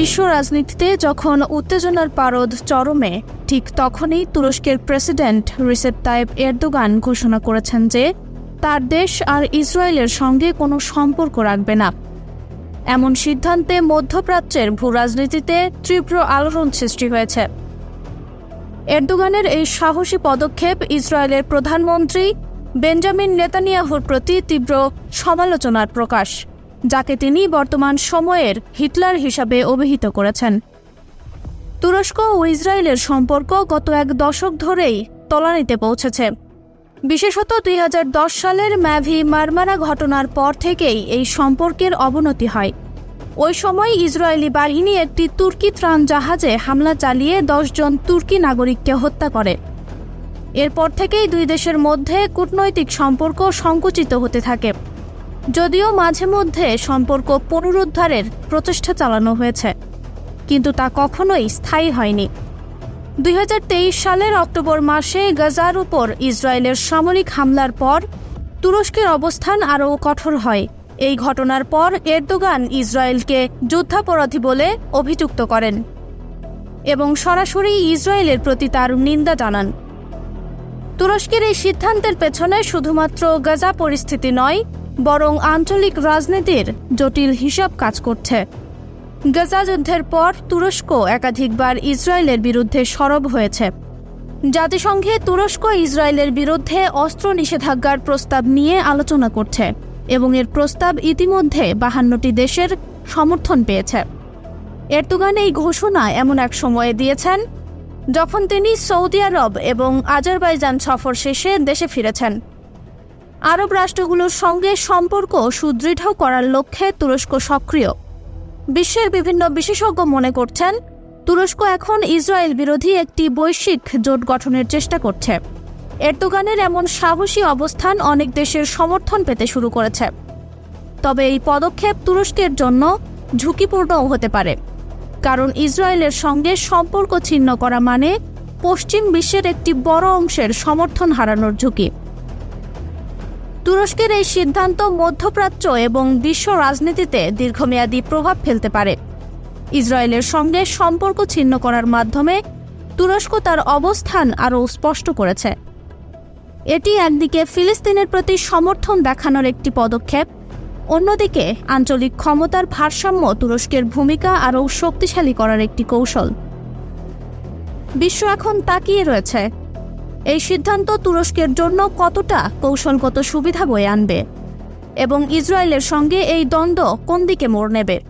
বিশ্ব রাজনীতিতে যখন উত্তেজনার পারদ চরমে, ঠিক তখনই তুরস্কের প্রেসিডেন্ট রিসেপ তাইব এরদোগান ঘোষণা করেছেন যে, তার দেশ আর ইসরায়েলের সঙ্গে কোনো সম্পর্ক রাখবে না। এমন সিদ্ধান্তে মধ্যপ্রাচ্যের ভূ রাজনীতিতে তীব্র আলোড়ন সৃষ্টি হয়েছে। এরদোগানের এই সাহসী পদক্ষেপ ইসরায়েলের প্রধানমন্ত্রী বেঞ্জামিন নেতানিয়াহুর প্রতি তীব্র সমালোচনার প্রকাশ। যাকে তিনি বর্তমান সময়ের হিটলার হিসাবে অভিহিত করেছেন। তুরস্ক ও ইসরায়েলের সম্পর্ক গত এক দশক ধরেই তলানিতে পৌঁছেছে। বিশেষত দুই হাজার দশ সালের ম্যাভি মারমারা ঘটনার পর থেকেই এই সম্পর্কের অবনতি হয়। ওই সময় ইসরায়েলি বাহিনী একটি তুর্কি ত্রাণ জাহাজে হামলা চালিয়ে জন তুর্কি নাগরিককে হত্যা করে। এরপর থেকেই দুই দেশের মধ্যে কূটনৈতিক সম্পর্ক সংকুচিত হতে থাকে। যদিও মাঝে মধ্যে সম্পর্ক পুনরুদ্ধারের প্রচেষ্টা চালানো হয়েছে, কিন্তু তা কখনোই স্থায়ী হয়নি। দুই হাজার তেইশ সালের অক্টোবর মাসে গাজার উপর ইসরায়েলের সামরিক হামলার পর তুরস্কের অবস্থান আরও কঠোর হয়। এই ঘটনার পর এরদোগান ইসরায়েলকে যুদ্ধাপরাধী বলে অভিযুক্ত করেন এবং সরাসরি ইসরায়েলের প্রতি তার নিন্দা জানান। তুরস্কের এই সিদ্ধান্তের পেছনে শুধুমাত্র গাজা পরিস্থিতি নয় বরং আঞ্চলিক রাজনীতির জটিল হিসাব কাজ করছে। গাজা যুদ্ধের পর তুরস্ক একাধিকবার ইসরায়েলের বিরুদ্ধে সরব হয়েছে। জাতিসংঘে তুরস্ক ইসরায়েলের বিরুদ্ধে অস্ত্র নিষেধাজ্ঞার প্রস্তাব নিয়ে আলোচনা করছে এবং এর প্রস্তাব ইতিমধ্যে বাহান্নটি দেশের সমর্থন পেয়েছে। এরদোগান এই ঘোষণা এমন এক সময়ে দিয়েছেন, যখন তিনি সৌদি আরব এবং আজারবাইজান সফর শেষে দেশে ফিরেছেন। আরব রাষ্ট্রগুলোর সঙ্গে সম্পর্ক সুদৃঢ় করার লক্ষ্যে তুরস্ক সক্রিয়। বিশ্বের বিভিন্ন বিশেষজ্ঞ মনে করছেন, তুরস্ক এখন ইসরায়েল বিরোধী একটি বৈশ্বিক জোট গঠনের চেষ্টা করছে। এরদোগানের এমন সাহসী অবস্থান অনেক দেশের সমর্থন পেতে শুরু করেছে। তবে এই পদক্ষেপ তুরস্কের জন্য ঝুঁকিপূর্ণও হতে পারে, কারণ ইসরায়েলের সঙ্গে সম্পর্ক ছিন্ন করা মানে পশ্চিম বিশ্বের একটি বড় অংশের সমর্থন হারানোর ঝুঁকি। তুরস্কের এই সিদ্ধান্ত মধ্যপ্রাচ্য এবং বিশ্ব রাজনীতিতে দীর্ঘমেয়াদী প্রভাব ফেলতে পারে। ইসরায়েলের সঙ্গে সম্পর্ক ছিন্ন করার মাধ্যমে তুরস্ক তার অবস্থান আরও স্পষ্ট করেছে। এটি একদিকে ফিলিস্তিনের প্রতি সমর্থন দেখানোর একটি পদক্ষেপ, অন্যদিকে আঞ্চলিক ক্ষমতার ভারসাম্য তুরস্কের ভূমিকা আরও শক্তিশালী করার একটি কৌশল। বিশ্ব এখন তাকিয়ে রয়েছে। এই সিদ্ধান্ত তুরস্কের জন্য কতটা কৌশলগত সুবিধা বয়ে আনবে? এবং ইসরায়েলের সঙ্গে এই দ্বন্দ্ব কোন দিকে মোড় নেবে?